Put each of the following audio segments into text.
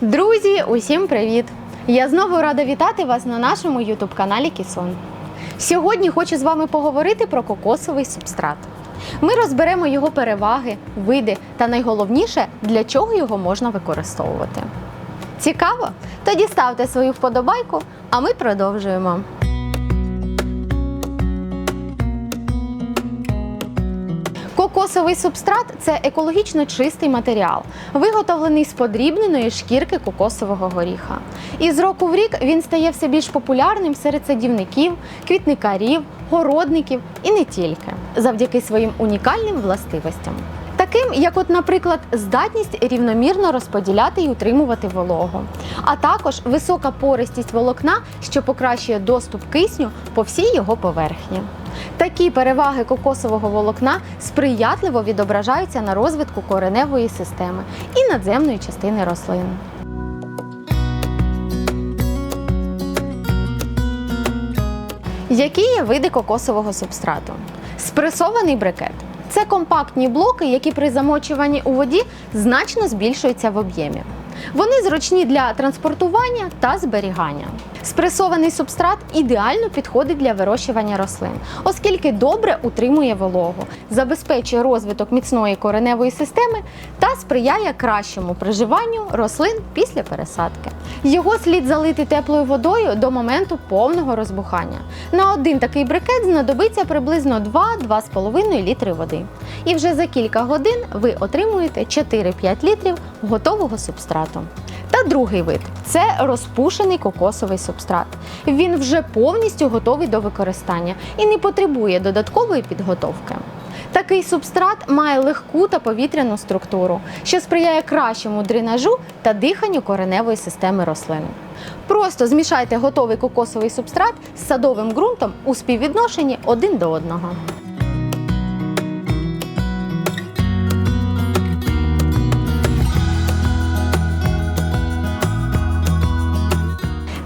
Друзі, усім привіт! Я знову рада вітати вас на нашому ютуб-каналі Кісон. Сьогодні хочу з вами поговорити про кокосовий субстрат. Ми розберемо його переваги, види та найголовніше, для чого його можна використовувати. Цікаво? Тоді ставте свою вподобайку, а ми продовжуємо. Кокосовий субстрат це екологічно чистий матеріал, виготовлений з подрібненої шкірки кокосового горіха. І з року в рік він стає все більш популярним серед садівників, квітникарів, городників і не тільки, завдяки своїм унікальним властивостям. Таким, як, от, наприклад, здатність рівномірно розподіляти і утримувати вологу, а також висока пористість волокна, що покращує доступ кисню по всій його поверхні. Такі переваги кокосового волокна сприятливо відображаються на розвитку кореневої системи і надземної частини рослин. Які є види кокосового субстрату? Спресований брикет. Це компактні блоки, які при замочуванні у воді значно збільшуються в об'ємі. Вони зручні для транспортування та зберігання. Спресований субстрат ідеально підходить для вирощування рослин, оскільки добре утримує вологу, забезпечує розвиток міцної кореневої системи та сприяє кращому приживанню рослин після пересадки. Його слід залити теплою водою до моменту повного розбухання. На один такий брикет знадобиться приблизно 2-2,5 літри води. І вже за кілька годин ви отримуєте 4-5 літрів готового субстрату. Та другий вид це розпушений кокосовий субстрат. Він вже повністю готовий до використання і не потребує додаткової підготовки. Такий субстрат має легку та повітряну структуру, що сприяє кращому дренажу та диханню кореневої системи рослин. Просто змішайте готовий кокосовий субстрат з садовим ґрунтом у співвідношенні один до одного.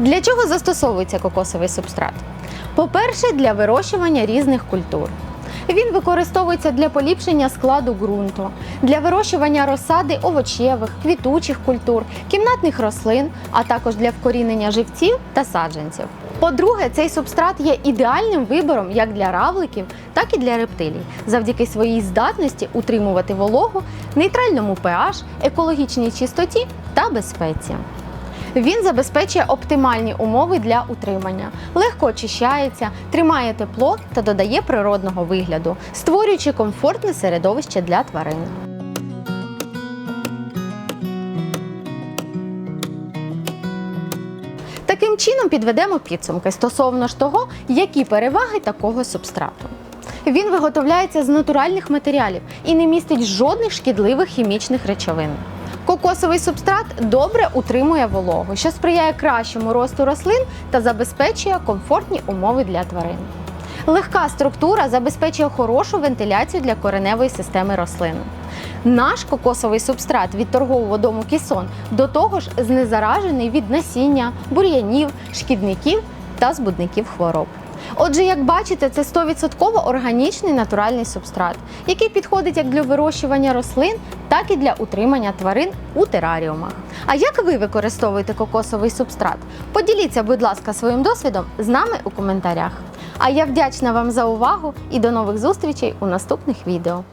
Для чого застосовується кокосовий субстрат? По-перше, для вирощування різних культур. Він використовується для поліпшення складу ґрунту, для вирощування розсади овочевих, квітучих культур, кімнатних рослин, а також для вкорінення живців та саджанців. По-друге, цей субстрат є ідеальним вибором як для равликів, так і для рептилій, завдяки своїй здатності утримувати вологу, нейтральному pH, екологічній чистоті та безпеці. Він забезпечує оптимальні умови для утримання, легко очищається, тримає тепло та додає природного вигляду, створюючи комфортне середовище для тварин. Таким чином підведемо підсумки стосовно ж того, які переваги такого субстрату. Він виготовляється з натуральних матеріалів і не містить жодних шкідливих хімічних речовин. Кокосовий субстрат добре утримує вологу, що сприяє кращому росту рослин та забезпечує комфортні умови для тварин. Легка структура забезпечує хорошу вентиляцію для кореневої системи рослин. Наш кокосовий субстрат від торгового дому Кісон до того ж знезаражений від насіння, бур'янів, шкідників та збудників хвороб. Отже, як бачите, це 100% органічний натуральний субстрат, який підходить як для вирощування рослин, так і для утримання тварин у тераріумах. А як ви використовуєте кокосовий субстрат? Поділіться, будь ласка, своїм досвідом з нами у коментарях. А я вдячна вам за увагу і до нових зустрічей у наступних відео.